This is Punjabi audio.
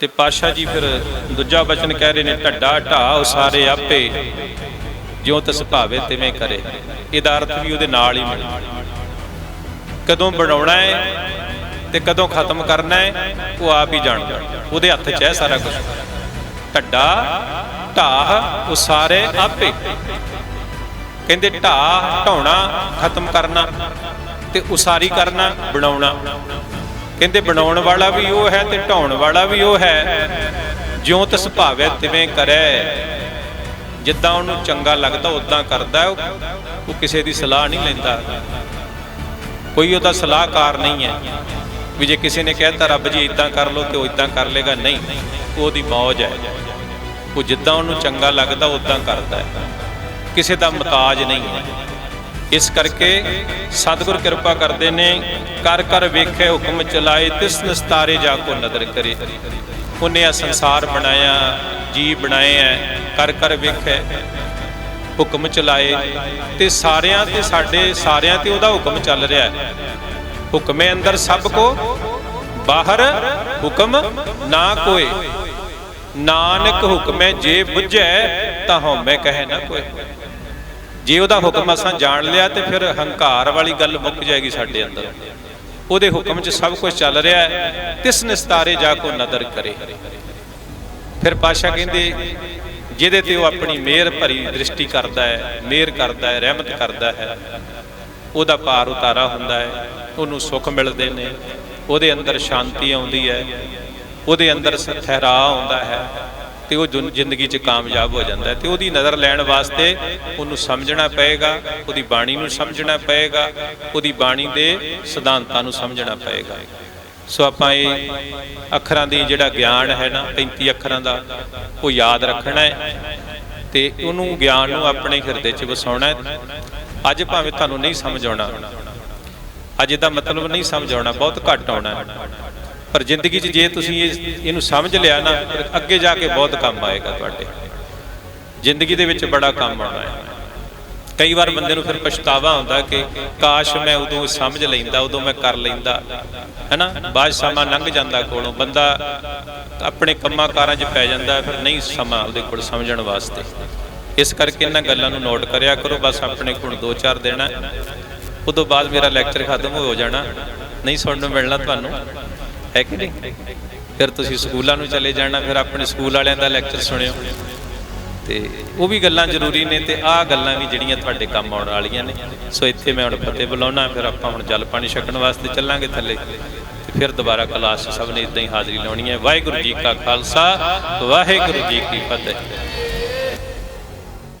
ਤੇ ਪਾਸ਼ਾ ਜੀ ਫਿਰ ਦੂਜਾ ਬਚਨ ਕਹਿ ਰਹੇ ਨੇ, ਢੱਡਾ ਢਾ ਉਸਾਰੇ ਆਪੇ, ਜਿਉ ਤਿਸ ਭਾਵੇ ਤਿਵੇਂ ਕਰੇ। ਇਹਦਾ ਅਰਥ ਵੀ ਉਹਦੇ ਨਾਲ ਹੀ ਮਿਲਦਾ ਕਦੋਂ ਬਣਾਉਣਾ ਹੈ ਤੇ ਕਦੋਂ ਖਤਮ ਕਰਨਾ ਹੈ ਉਹ ਆਪ ਹੀ ਜਾਣਦਾ। ਉਹਦੇ ਹੱਥ 'ਚ ਹੈ ਸਾਰਾ ਕੁਝ ਢੱਡਾ ਢਾਹ ਉਸਾਰੇ ਆਪੇ। ਕਹਿੰਦੇ ਢਾਹ ਢਾਉਣਾ, ਖਤਮ ਕਰਨਾ ਤੇ ਉਸਾਰੀ ਕਰਨਾ, ਬਣਾਉਣਾ। ਕਹਿੰਦੇ ਬਣਾਉਣ ਵਾਲਾ ਵੀ ਉਹ ਹੈ ਤੇ ਢਾਉਣ ਵਾਲਾ ਵੀ ਉਹ ਹੈ। ਜਿਉਂ ਤਿਸ ਭਾਵੇ ਤਿਵੇਂ ਕਰੇ। ਜਿੱਦਾਂ ਉਹਨੂੰ ਚੰਗਾ ਲੱਗਦਾ ਉਦਾਂ ਕਰਦਾ ਉਹ ਕਿਸੇ ਦੀ ਸਲਾਹ ਨਹੀਂ ਲੈਂਦਾ। ਕੋਈ ਉਹਦਾ ਸਲਾਹਕਾਰ ਨਹੀਂ ਹੈ। ਵੀ ਜੇ ਕਿਸੇ ਨੇ ਕਹਿਤਾ, ਰੱਬ ਜੀ ਇਦਾਂ ਕਰ ਲੋ ਤੇ ਉਹ ਇਦਾਂ ਕਰ ਲੇਗਾ। ਨਹੀਂ ਉਹਦੀ ਮੌਜ ਹੈ। ਉਹ ਜਿੱਦਾਂ ਉਹਨੂੰ ਚੰਗਾ ਲੱਗਦਾ ਉਦਾਂ ਕਰਦਾ ਹੈ। ਕਿਸੇ ਦਾ ਮਤਾਜ ਨਹੀਂ ਹੈ। ਇਸ ਕਰਕੇ ਸਤਿਗੁਰ ਕਿਰਪਾ ਕਰਦੇ ਨੇ ਕਰ ਕਰ ਵੇਖੇ ਹੁਕਮ ਚਲਾਏ, ਤਿਸ ਨਿਸਤਾਰੇ ਜਾ ਕੋ ਨਦਰ ਕਰੇ। ਉਹਨੇ ਆ ਸੰਸਾਰ ਬਣਾਇਆ, ਜੀ ਬਣਾਏ ਐ ਕਰ ਕਰ ਵੇਖੇ, ਹੁਕਮ ਚਲਾਏ। ਤੇ ਸਾਰਿਆਂ ਤੇ ਸਾਡੇ, ਸਾਰਿਆਂ ਤੇ ਉਹਦਾ ਹੁਕਮ ਚੱਲ ਰਿਹਾ ਹੈ ਹੁਕਮੇ ਅੰਦਰ ਸਭ ਕੋ, ਬਾਹਰ ਹੁਕਮ ਨਾ ਕੋਏ। ਨਾਨਕ ਹੁਕਮੇ ਜੇ ਬੁੱਝੈ, ਤਾਂ ਹਉਮੈ ਕਹੇ ਨਾ ਕੋਏ। ਜੇ ਉਹਦਾ ਹੁਕਮ ਅਸਾਂ ਜਾਣ ਲਿਆ ਤੇ ਫਿਰ ਹੰਕਾਰ ਵਾਲੀ ਗੱਲ ਮੁੱਕ ਜਾਏਗੀ ਸਾਡੇ ਅੰਦਰ। ਉਹਦੇ ਹੁਕਮ 'ਚ ਸਭ ਕੁਝ ਚੱਲ ਰਿਹਾ ਹੈ, ਤਿਸ ਨਿਸਤਾਰੇ ਜਾ ਕੋ ਨਦਰ ਕਰੇ। ਫਿਰ ਪਾਸ਼ਾ ਕਹਿੰਦੇ, ਜਿਹਦੇ ਤੇ ਉਹ ਆਪਣੀ ਮਿਹਰ ਭਰੀ ਦ੍ਰਿਸ਼ਟੀ ਕਰਦਾ ਹੈ, ਮਿਹਰ ਕਰਦਾ ਹੈ, ਰਹਿਮਤ ਕਰਦਾ ਹੈ, ਉਹਦਾ ਪਾਰ ਉਤਾਰਾ ਹੁੰਦਾ ਹੈ, ਉਹਨੂੰ ਸੁੱਖ ਮਿਲਦੇ ਨੇ, ਉਹਦੇ ਅੰਦਰ ਸ਼ਾਂਤੀ ਆਉਂਦੀ ਹੈ, ਉਹਦੇ ਅੰਦਰ ਸਥਿਰਾ ਆਉਂਦਾ ਹੈ। ਤੇ ਉਹ ਦੁਨ- ਜ਼ਿੰਦਗੀ 'ਚ ਕਾਮਯਾਬ ਹੋ ਜਾਂਦਾ ਹੈ ਤੇ ਉਹਦੀ ਨਜ਼ਰ ਲੈਣ ਵਾਸਤੇ ਉਹਨੂੰ ਸਮਝਣਾ ਪਏਗਾ, ਉਹਦੀ ਬਾਣੀ ਨੂੰ ਸਮਝਣਾ ਪਏਗਾ, ਉਹਦੀ ਬਾਣੀ ਦੇ ਸਿਧਾਂਤਾਂ ਨੂੰ ਸਮਝਣਾ ਪਏਗਾ। ਸੋ ਆਪਾਂ ਇਹ ਅੱਖਰਾਂ ਦੀ ਜਿਹੜਾ ਗਿਆਨ ਹੈ ਨਾ 35 ਅੱਖਰਾਂ ਦਾ, ਉਹ ਯਾਦ ਰੱਖਣਾ ਹੈ ਤੇ ਉਹਨੂੰ ਗਿਆਨ ਨੂੰ ਆਪਣੇ ਹਿਰਦੇ 'ਚ ਵਸਾਉਣਾ ਹੈ। ਅੱਜ ਭਾਵੇਂ ਤੁਹਾਨੂੰ ਨਹੀਂ ਸਮਝ ਆਉਣਾ, ਅੱਜ ਇਹਦਾ ਮਤਲਬ ਨਹੀਂ ਸਮਝ ਆਉਣਾ, ਬਹੁਤ ਘੱਟ ਆਉਣਾ। ਪਰ ਜ਼ਿੰਦਗੀ 'ਚ ਜੇ ਤੁਸੀਂ ਇਹਨੂੰ ਸਮਝ ਲਿਆ ਨਾ ਅੱਗੇ ਜਾ ਕੇ ਬਹੁਤ ਕੰਮ ਆਏਗਾ ਤੁਹਾਡੇ। ਜ਼ਿੰਦਗੀ ਦੇ ਵਿੱਚ ਬੜਾ ਕੰਮ ਆਉਣਾ ਹੈ। ਕਈ ਵਾਰ ਬੰਦੇ ਨੂੰ ਫਿਰ ਪਛਤਾਵਾ ਹੁੰਦਾ ਕਿ ਕਾਸ਼ ਮੈਂ ਉਦੋਂ ਸਮਝ ਲੈਂਦਾ, ਉਦੋਂ ਮੈਂ ਕਰ ਲੈਂਦਾ। ਹੈਨਾ? ਬਾਅਦ ਸਮਾਂ ਲੰਘ ਜਾਂਦਾ ਕੋਲੋਂ। ਬੰਦਾ ਆਪਣੇ ਕੰਮਾਂ ਕਾਰਾਂ 'ਚ ਪੈ ਜਾਂਦਾ, ਫਿਰ ਨਹੀਂ ਸਮਾਂ ਉਹਦੇ ਕੋਲ ਸਮਝਣ ਵਾਸਤੇ। ਇਸ ਕਰਕੇ ਇਹਨਾਂ ਗੱਲਾਂ ਨੂੰ ਨੋਟ ਕਰਿਆ ਕਰੋ, ਬਸ ਆਪਣੇ ਕੋਲ 2-4 ਦੇਣਾ ਉਦੋਂ ਬਾਅਦ ਮੇਰਾ ਲੈਕਚਰ ਖਤਮ ਹੋ ਜਾਣਾ। ਨਹੀਂ ਸੁਣਨ ਨੂੰ ਮਿਲਣਾ ਤੁਹਾਨੂੰ। ਹੈ ਕਿ ਨਹੀਂ? ਫਿਰ ਤੁਸੀਂ ਸਕੂਲਾਂ ਨੂੰ ਚਲੇ ਜਾਣਾ, ਫਿਰ ਆਪਣੇ ਸਕੂਲ ਵਾਲਿਆਂ ਦਾ ਲੈਕਚਰ ਸੁਣਿਓ। ਤੇ ਉਹ ਵੀ ਗੱਲਾਂ ਜ਼ਰੂਰੀ ਨੇ ਤੇ ਆਹ ਗੱਲਾਂ ਵੀ ਜਿਹੜੀਆਂ ਤੁਹਾਡੇ ਕੰਮ ਆਉਣ ਵਾਲੀਆਂ ਨੇ। ਸੋ ਇੱਥੇ ਮੈਂ ਹੁਣ ਫਤਿਹ ਬੁਲਾਉਣਾ, ਫਿਰ ਆਪਾਂ ਹੁਣ ਜਲ ਪਾਣੀ ਛਕਣ ਵਾਸਤੇ ਚੱਲਾਂਗੇ ਥੱਲੇ। ਤੇ ਫਿਰ ਦੁਬਾਰਾ ਕਲਾਸ 'ਚ ਸਭ ਨੇ ਇਦਾਂ ਹੀ ਹਾਜ਼ਰੀ ਲਾਉਣੀ ਹੈ। ਵਾਹਿਗੁਰੂ ਜੀ ਕਾ ਖਾਲਸਾ, ਵਾਹਿਗੁਰੂ ਜੀ ਕੀ ਫਤਿਹ।